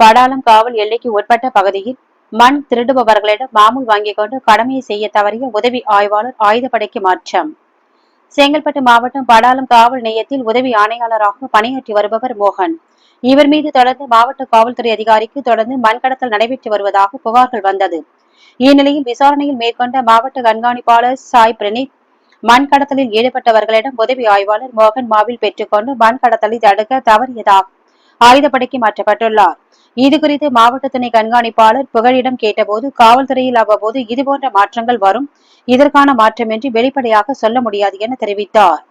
படாலம் காவல் எல்லைக்கு உட்பட்ட பகுதியில் மண் திருடுபவர்களிடம் மாமூல் வாங்கிக் கொண்டு கடமையை செய்ய தவறிய உதவி ஆய்வாளர் ஆயுதப்படைக்கு மாற்றம். செங்கல்பட்டு மாவட்டம் படாலம் காவல் நிலையத்தில் உதவி ஆணையாளராக பணியாற்றி வருபவர் மோகன். இவர் மீது தொடர்ந்து மாவட்ட காவல்துறை அதிகாரிக்கு தொடர்ந்து மண் கடத்தல் நடைபெற்று வருவதாக புகார்கள் வந்தது. இந்நிலையில் விசாரணையில் மேற்கொண்ட மாவட்ட கண்காணிப்பாளர் சாய் பிரணீத் மண் கடத்தலில் ஈடுபட்டவர்களிடம் உதவி ஆய்வாளர் மோகன் மாவில் பெற்றுக்கொண்டு மண் கடத்தலை தடுக்க தவறியதாக ஆயுதப்படைக்கு மாற்றப்பட்டுள்ளார். இதுகுறித்து மாவட்ட துணை கண்காணிப்பாளர் புகழிடம் கேட்டபோது காவல்துறையில் அவ்வப்போது இதுபோன்ற மாற்றங்கள் வரும். இதற்கான மாற்றமின்றி வெளிப்படையாக சொல்ல முடியாது என தெரிவித்தார்.